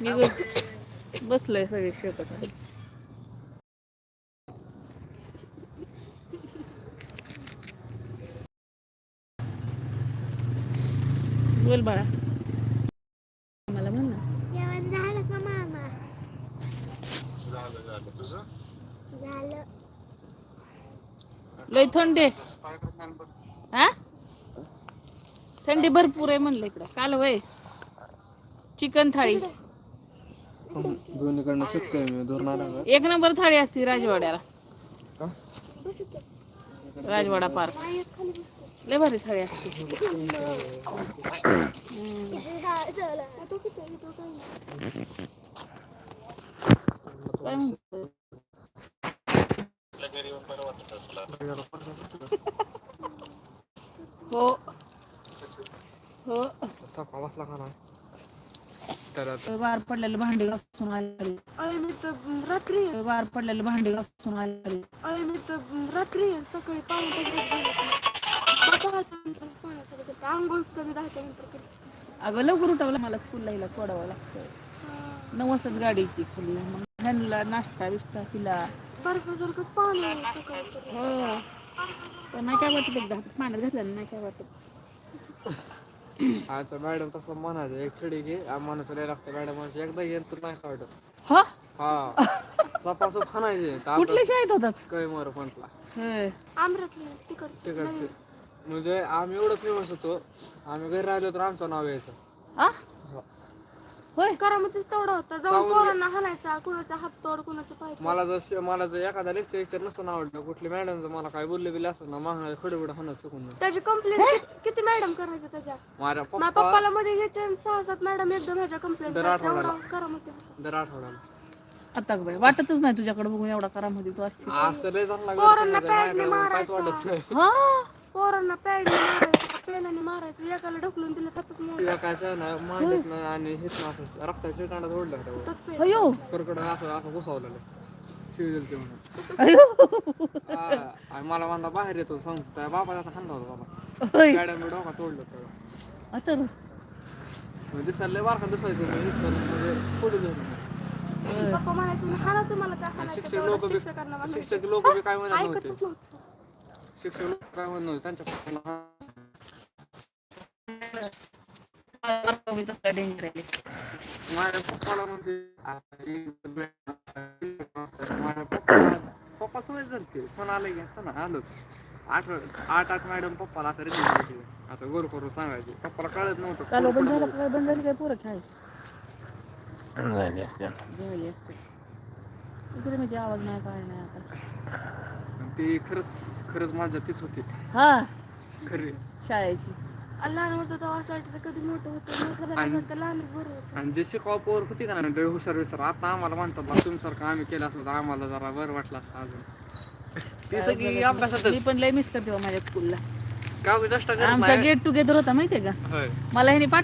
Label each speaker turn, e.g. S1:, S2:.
S1: मी ग- बसलोय सगळे शेतात बोल बाळा. मला म्हण ना.
S2: जेवण झालं का मामा?
S3: झालं झालं. तुझं?
S2: झालं.
S1: लय थंडी हा थंडी भरपूर आहे म्हणलं इकडं. काल वय चिकन थाळी.
S4: दोन्हीकडनं शिकतोय मी धोरण आला का
S1: एक नंबर थाळी असती राजवाड्याला राजवाडा पार्क. लय भारी थाळी असते हम्म.
S2: काय?
S1: म्हणतो हो हो
S4: का नाही तर आता
S1: वार पडलेलं भांडी घासून आली
S2: अरे मी तर रात्री.
S1: वार पडलेलं भांडी घासून आली
S2: अरे मी तर रात्री. सकाळी पाणी आंघोळ कधी दहाच्या नंतर करते.
S1: अगं लवकर उठवलं मला स्कूलला हिला सोडावं लागतं
S2: हा.
S1: नऊ वाजताच गाडी येते खाली मग ह्यांना नाश्ता बिस्टा तिला
S2: पाणी सकाळी तर.
S1: हो पण नाही काय वाटत एकदा पाण्यात घातलं नाही काय वाटत
S4: आता मॅडम तसं म्हणायचं एक छडी घे. माणूस लय लागतं मॅडम म्हणजे एकदा येईल तर नाही का वाटत?
S1: हा?
S4: हा. तपासून खाणायचे.
S1: कुठल्या शाळेत होतात?
S4: काय मर म्हटला.
S1: होय.
S2: आमरतली तिकडची.
S4: तिकडचे. म्हणजे आम्ही एवढं फेमस होतो. आम्ही घरी राहिलो तर आमचं नाव यायचं.
S1: आ? होय
S2: करामतीच तेवढा होता जाऊन पोरांना हाणायचा कुणाचा हात तोड कुणाचा पाय तोड.
S4: मला जर शे- मला जर एखादा लेक्चर लेक्चर नसतं आवडलं कुठली मॅडम जर मला काय बोलले बिले असतं ना मागणार खडे बिडे होणं चुकून.
S2: त्याची कंप्लेंट किती मॅडम करायचं त्याच्या
S4: माझ्या
S2: माझ्या
S4: पप्पा
S2: पप्पाला मध्ये घ्यायचे सहा सात मॅडम एकदम ह्याच्या कंप्लेंट
S4: दर आठवड्याला.
S2: करामती.
S4: दर आठवड्याला
S1: आता बाई वाटतच नाही तुझ्याकडे बघून एवढा करा मध्ये तू असते
S4: असं लय
S2: पोरांना
S4: काहीच
S2: मारायचा.
S4: वाटत नाही
S1: हा
S2: पोरांना मारायचं पेनाने मारायचं. एकाला ढकलून दिलं हातच मोड
S4: तुला काय ना मांडीत ना आणि हेच ना असं रक्ताच्या कांडा जोडलं होतं
S2: तस पेन.
S1: अयो
S4: करकडं असं असं घुसवलेलं शिव दिलते म्हणून.
S1: अयो
S4: हा, आणि मला म्हणला बाहेर येतो सांगतो त्या बाबा आता खाल्ला होता बाबा. गाड्या मी डोका तोडलं
S1: आता रे.
S4: म्हणजे बारका म्हणजे पुढे जाऊन
S1: होय.
S2: पप्पा म्हणायचे हाणा तुम्हाला काय हाणायचं
S4: शिक्षक
S2: तेवढं.
S4: लोक बी
S2: म्हणायचे.
S4: शिक्षक लोक बी काय म्हणत नव्हते
S2: ऐकतच नव्हतं.
S4: शिक्षक लोक काय म्हणत नव्हते त्यांच्या
S1: आहे.
S4: माझ्या पप्पाला म्हणजे माझ्या पप्पा सवय झालते फोन आलं की असं ना आलोच आठ आठ आठ मॅडम पप्पाला रिझल्ट द्यायचे आता गोल करून सांगायचे पप्पाला कळत नव्हतं
S1: काल बंद झालं काय बंद झाली काय पोरं खेळायची
S4: झाली. असते
S1: झाली. असते इकडे म्हणजे आवाज नाही काय नाही आता
S4: ते खरंच खरंच माझ्या तीच होती
S1: हा
S4: खरी
S1: शाळेची.
S2: लहान होतं तेव्हा असं वाटायचं कधी मोठं होतं मोठं झालं
S4: आणि-
S2: वाटतं लहानच बरं होतं.
S4: आणि जे शिकाव पोर होती का नाही लय हुशार विसर आता आम्हाला म्हणतात बा तुमच्यासारखं आम्ही केलं असलं तर आम्हाला जरा बरं वाटलं असतं अजून. ती सगळी
S1: मी
S4: अभ्यासातच.
S1: पण लय मिस करते बा माझ्या स्कूलला
S4: गाव जास्त करत
S1: आमचा
S4: नाही.
S1: गेट टुगेदर होता माहितीये का?
S4: होय.
S1: मला ह्याने पाठ